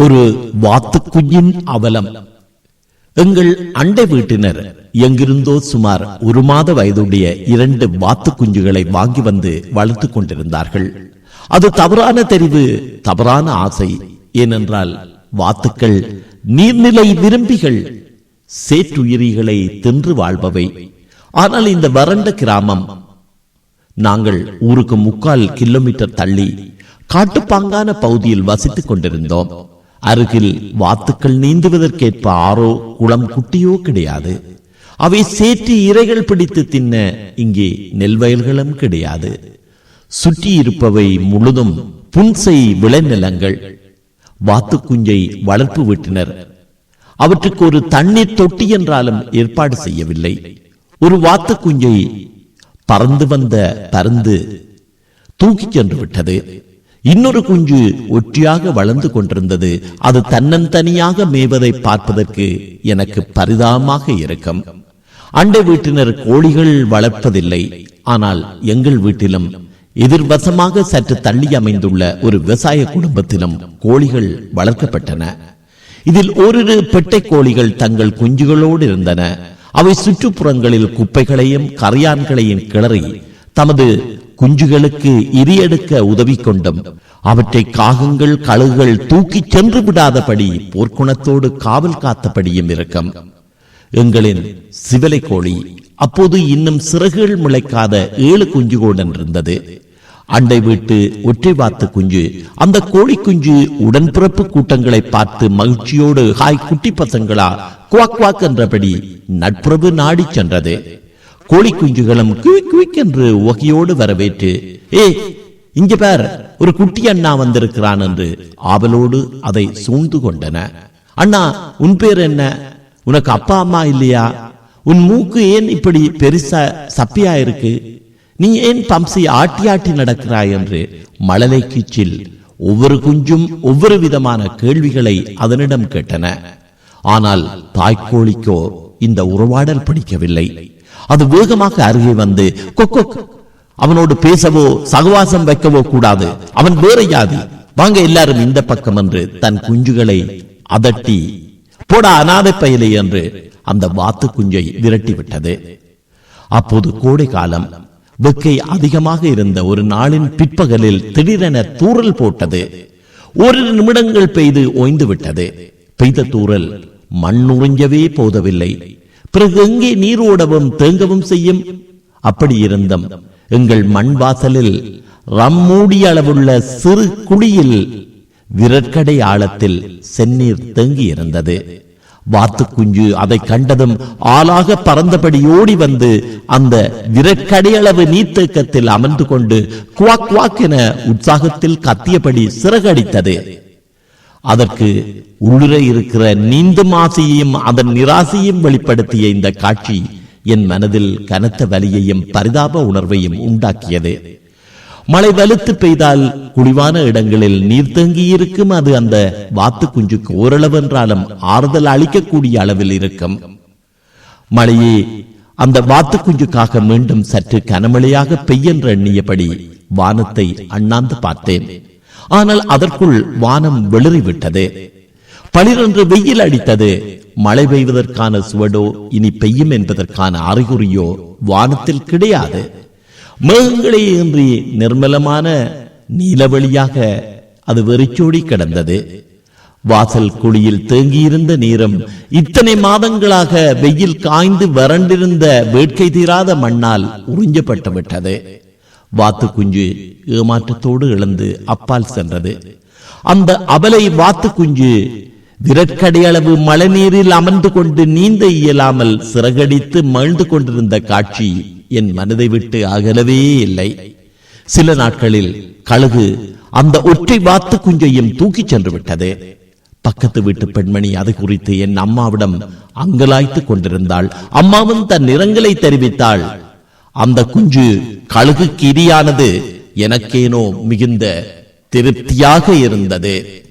ஒரு வாத்துக்குஞ்சின் அவலம். எங்கள் அண்டை வீட்டினர் எங்கிருந்தோ சுமார் ஒரு மாத வயதுடைய இரண்டு வாத்து குஞ்சுகளை வாங்கி வந்து வளர்த்துக் கொண்டிருந்தார்கள். அது தவறான தெரிவு தவறான ஆசை. ஏனென்றால் வாத்துக்கள் நீர்நிலை விரும்பிகள் சேற்றுயிரிகளை தின்று வாழ்பவை. ஆனால் இந்த வறண்ட கிராமம் நாங்கள் ஊருக்கு முக்கால் கிலோமீட்டர் தள்ளி காட்டுப்பாங்கான பகுதியில் வசித்துக் கொண்டிருந்தோம். அருகில் வாத்துக்கள் நீந்துவதற்கேற்ப ஆறோ குளம் குட்டியோ கிடையாது. அவை சேற்று இரைகள் பிடித்து தின்ன இங்கே நெல் வயல்களும் கிடையாது. சுற்றி இருப்பவை முழுதும் புன்சை விளைநிலங்கள். வாத்து குஞ்சை வளர்ப்பு விட்டனர். அவற்றுக்கு ஒரு தண்ணீர் தொட்டி என்றாலும் ஏற்பாடு செய்யவில்லை. ஒரு வாத்து குஞ்சை பறந்து வந்த பருந்து தூக்கிச் சென்று விட்டது. இன்னொரு குஞ்சு ஒற்றியாக வளர்ந்து கொண்டிருந்தது. அது தன்னந்தனியாக மேய்வதை பார்ப்பதற்கு எனக்கு பரிதாபமாக இருக்கும். அண்டை வீட்டினர் கோழிகள் வளர்ப்பதில்லை. ஆனால் எங்கள் வீட்டிலும் எதிர்வசமாக சற்று தள்ளி அமைந்துள்ள ஒரு விவசாய குடும்பத்திலும் கோழிகள் வளர்க்கப்பட்டன. இதில் ஓரிரு பெட்டை கோழிகள் தங்கள் குஞ்சுகளோடு இருந்தன. அவை சுற்றுப்புறங்களில் குப்பைகளையும் கரையான்களையும் கிளறி தமது குஞ்சுகளுக்கு இரியெடுக்க உதவி கொண்டும் அவற்றை காகங்கள் கழுகுகள் தூக்கிச் சென்று விடாதபடி போர்க்குணத்தோடு காவல் காத்தபடியும் இருக்கும். எங்களின் சிவலை கோழி அப்போது இன்னும் சிறகுகள் முளைக்காத ஏழு குஞ்சுகளுடன் இருந்தது. அண்டை வீட்டு ஒற்றை வாத்து குஞ்சு அந்த கோழி குஞ்சு உடன்பிறப்பு கூட்டங்களை பார்த்து மகிழ்ச்சியோடு ஹாய் குட்டி பசங்களா? குவாக் குவாக் என்றபடி நட்புறவு நாடி சென்றது. கோழி குஞ்சுகளும் குவிக் குவிக் என்று உகையோடு வரவேற்று ஏ இங்க பார் ஒரு குட்டி அண்ணா வந்திருக்கிறான் என்று ஆவலோடு அதை சூழ்ந்து கொண்டன. அண்ணா உன் பேர் என்ன? உனக்கு அப்பா அம்மா இல்லையா? உன் மூக்கு ஏன் இப்படி பெருசா சப்பியா இருக்கு? நீ ஏன் பம்சி ஆட்டி ஆட்டி நடக்கிறாய்? என்று மழலை கீச்சில் ஒவ்வொரு குஞ்சும் ஒவ்வொரு விதமான கேள்விகளை அதனிடம் கேட்டன. ஆனால் தாய்க்கோழிக்கோ இந்த உறவாடல் பிடிக்கவில்லை. அது வேகமாக அருகே வந்து கொக்கொக் அவனோடு பேசவோ சகவாசம் வைக்கவோ கூடாது. அவன் வேற யாது. வாங்க எல்லாரும் இந்த பக்கம் என்று தன் குஞ்சுகளை அதட்டி போடா அனாதை பயலே என்று அந்த வாத்து குஞ்சை விரட்டி விட்டது. அப்போது கோடை காலம். வெக்கை அதிகமாக இருந்த ஒரு நாளின் பிற்பகலில் திடீரென தூறல் போட்டது. ஓரிரு நிமிடங்கள் பெய்து ஓய்ந்து விட்டது. பெய்த தூறல் மண்ணுறிஞ்சவே போதவில்லை. பிறகு எங்கே நீரோடவும் தேங்கவும் செய்யும்? அப்படி இருந்தும். எங்கள் மண் வாசலில் ரம்மூடிய அளவுள்ள சிறு குழியில் விரற்கடை ஆழத்தில் செந்நீர் தேங்கி இருந்தது வாத்து குஞ்சு அதை கண்டதும் ஆளாக பறந்தபடி ஓடி வந்து அந்த விரற்கடையளவு நீர்த்தேக்கத்தில் அமர்ந்து கொண்டு குவாக் குவாக் என உற்சாகத்தில் கத்தியபடி சிறகடித்தது. அதற்கு உள்ளுர இருக்கிற நீந்தும் ஆசையையும் அதன் நிராசையும் வெளிப்படுத்திய இந்த காட்சி என் மனதில் கனத்த வலியையும் பரிதாப உணர்வையும் உண்டாக்கியது. மழை வலுத்து பெய்தால் குழிவான இடங்களில் நீர் தேங்கி இருக்கும் அது அந்த வாத்து குஞ்சுக்கு ஓரளவு என்றாலும் ஆறுதல் அளிக்கக்கூடிய அளவில் இருக்கும். மழையே அந்த வாத்து குஞ்சுக்காக மீண்டும் சற்று கனமழையாக பெய்யென்று எண்ணியபடி வானத்தை அண்ணாந்து பார்த்தேன். ஆனால் அதற்குள் வானம் வெளிறிவிட்டது. பளிரென்று வெயில் அடித்தது. மழை பெய்வதற்கான சுவடோ இனி பெய்யும் என்பதற்கான அறிகுறியோ வானத்தில் கிடையாது. மேகங்களே இன்றி நிர்மலமான நீலவழியாக அது வெறிச்சோடி கிடந்தது. வாசல் குழியில் தேங்கியிருந்த நீரும் இத்தனை மாதங்களாக வெயில் காய்ந்து வறண்டிருந்த வேட்கை தீராத மண்ணால் உறிஞ்சப்பட்டு விட்டது வாத்து குஞ்சு ஏமாற்றத்தோடு இழந்து அப்பால் சென்றது. அந்த அபலை வாத்துக்குஞ்சு விரற்கடையளவு மழைநீரில் அமர்ந்து கொண்டு நீந்த இயலாமல் சிறகடித்து மழ்ந்து கொண்டிருந்த காட்சி என் மனதை விட்டு அகலவே இல்லை. சில நாட்களில் கழுகு அந்த ஒற்றை வாத்து குஞ்சையும் தூக்கிச் சென்று விட்டது பக்கத்து வீட்டு பெண்மணி அது குறித்து என் அம்மாவிடம் அங்கலாய்த்துக் கொண்டிருந்தாள். அம்மாவும் தன் நிறங்களை தெரிவித்தாள். அந்த குஞ்சு கழுகு கீரியானது எனக்கேனோ மிகுந்த திருப்தியாக இருந்தது.